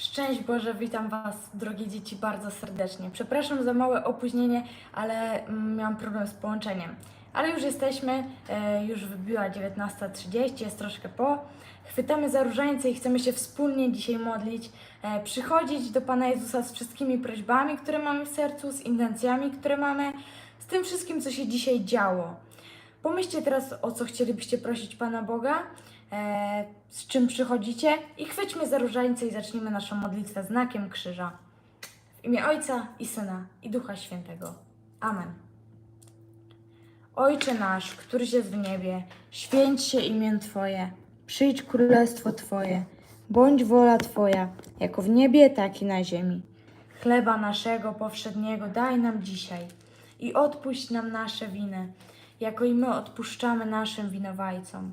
Szczęść Boże, witam Was, drogie dzieci, bardzo serdecznie. Przepraszam za małe opóźnienie, ale mm, miałam problem z połączeniem. Ale już jesteśmy, e, już wybiła 19.30, jest troszkę po. Chwytamy za różańce i chcemy się wspólnie dzisiaj modlić, e, przychodzić do Pana Jezusa z wszystkimi prośbami, które mamy w sercu, z intencjami, które mamy, z tym wszystkim, co się dzisiaj działo. Pomyślcie teraz, o co chcielibyście prosić Pana Boga, z czym przychodzicie i chwyćmy za różańce i zacznijmy naszą modlitwę znakiem krzyża. W imię Ojca i Syna i Ducha Świętego. Amen. Ojcze nasz, któryś jest w niebie, święć się imię Twoje, przyjdź królestwo Twoje, bądź wola Twoja, jako w niebie, tak i na ziemi. Chleba naszego powszedniego daj nam dzisiaj i odpuść nam nasze winy, jako i my odpuszczamy naszym winowajcom.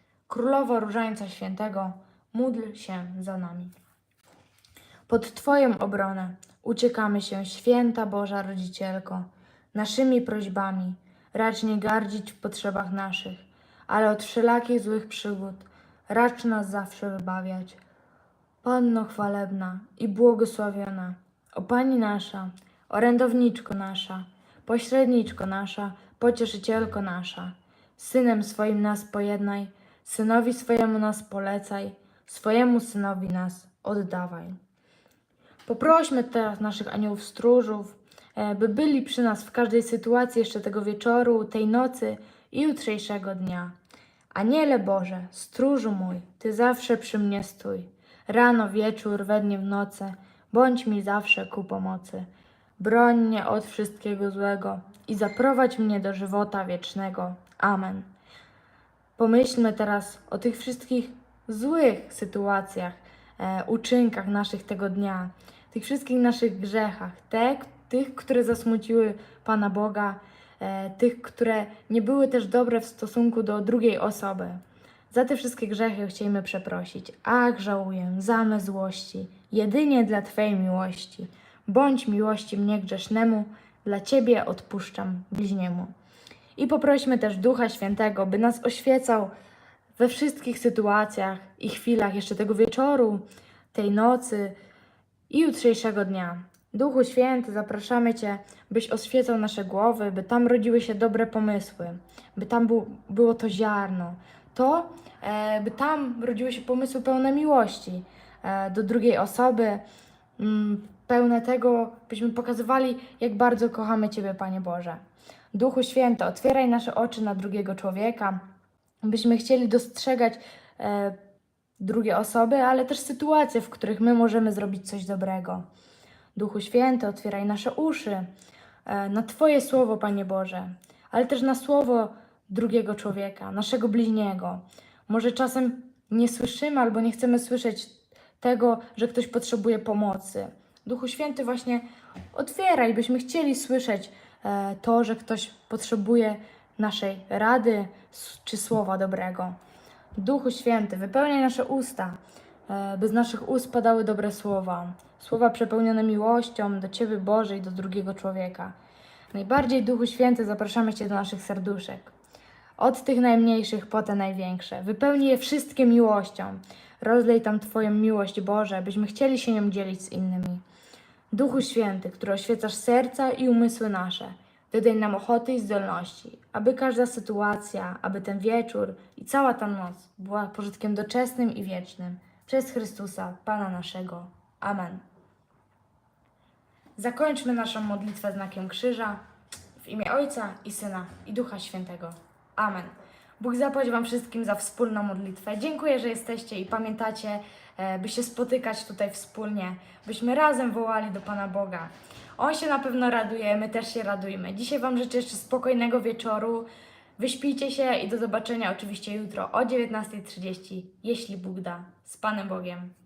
Królowo Różańca Świętego, módl się za nami. Pod Twoją obronę uciekamy się, święta Boża Rodzicielko, naszymi prośbami, racz nie gardzić w potrzebach naszych, ale od wszelakich złych przygód racz nas zawsze wybawiać. Panno chwalebna i błogosławiona, o Pani nasza, orędowniczko nasza, pośredniczko nasza, pocieszycielko nasza, Synem swoim nas pojednaj, Synowi swojemu nas polecaj, swojemu Synowi nas oddawaj. Poprośmy teraz naszych aniołów stróżów, e, by byli przy nas w każdej sytuacji jeszcze tego wieczoru, tej nocy i jutrzejszego dnia. Aniele Boże, stróżu mój, Ty zawsze przy mnie stój. Rano, wieczór, we dnie, w nocy, bądź mi zawsze ku pomocy. Broń mnie od wszystkiego złego i zaprowadź mnie do żywota wiecznego. Amen. Pomyślmy teraz o tych wszystkich złych sytuacjach, e, uczynkach naszych tego dnia, tych wszystkich naszych grzechach, te, tych, które zasmuciły Pana Boga, e, tych, które nie były też dobre w stosunku do drugiej osoby. Za te wszystkie grzechy chcielibyśmy przeprosić. Ach, żałuję, zamy złości, jedynie dla Twojej miłości. Bądź miłości mnie grzesznemu, dla Ciebie odpuszczam bliźniemu. I poprośmy też Ducha Świętego, by nas oświecał we wszystkich sytuacjach i chwilach jeszcze tego wieczoru, tej nocy i jutrzejszego dnia. Duchu Święty, zapraszamy Cię, byś oświecał nasze głowy, by tam rodziły się dobre pomysły, by tam był, było to ziarno, to, e, by tam rodziły się pomysły pełne miłości e, do drugiej osoby, mm, pełne tego, byśmy pokazywali, jak bardzo kochamy Ciebie, Panie Boże. Duchu Święty, otwieraj nasze oczy na drugiego człowieka, byśmy chcieli dostrzegać e, drugie osoby, ale też sytuacje, w których my możemy zrobić coś dobrego. Duchu Święty, otwieraj nasze uszy e, na Twoje słowo, Panie Boże, ale też na słowo drugiego człowieka, naszego bliźniego. Może czasem nie słyszymy albo nie chcemy słyszeć tego, że ktoś potrzebuje pomocy. Duchu Święty, właśnie otwieraj, byśmy chcieli słyszeć to, że ktoś potrzebuje naszej rady czy słowa dobrego. Duchu Święty, wypełniaj nasze usta, e, by z naszych ust padały dobre słowa. Słowa przepełnione miłością do Ciebie, Boże, i do drugiego człowieka. Najbardziej, Duchu Święty, zapraszamy Cię do naszych serduszek. Od tych najmniejszych po te największe. Wypełnij je wszystkie miłością. Rozlej tam Twoją miłość, Boże, byśmy chcieli się nią dzielić z innymi. Duchu Święty, który oświecasz serca i umysły nasze, dodaj nam ochoty i zdolności, aby każda sytuacja, aby ten wieczór i cała ta noc była pożytkiem doczesnym i wiecznym. Przez Chrystusa, Pana naszego. Amen. Zakończmy naszą modlitwę znakiem krzyża w imię Ojca i Syna i Ducha Świętego. Amen. Bóg zapłać Wam wszystkim za wspólną modlitwę. Dziękuję, że jesteście i pamiętacie, e, by się spotykać tutaj wspólnie, byśmy razem wołali do Pana Boga. On się na pewno raduje, my też się radujmy. Dzisiaj Wam życzę jeszcze spokojnego wieczoru. Wyśpijcie się i do zobaczenia oczywiście jutro o 19.30, jeśli Bóg da. Z Panem Bogiem.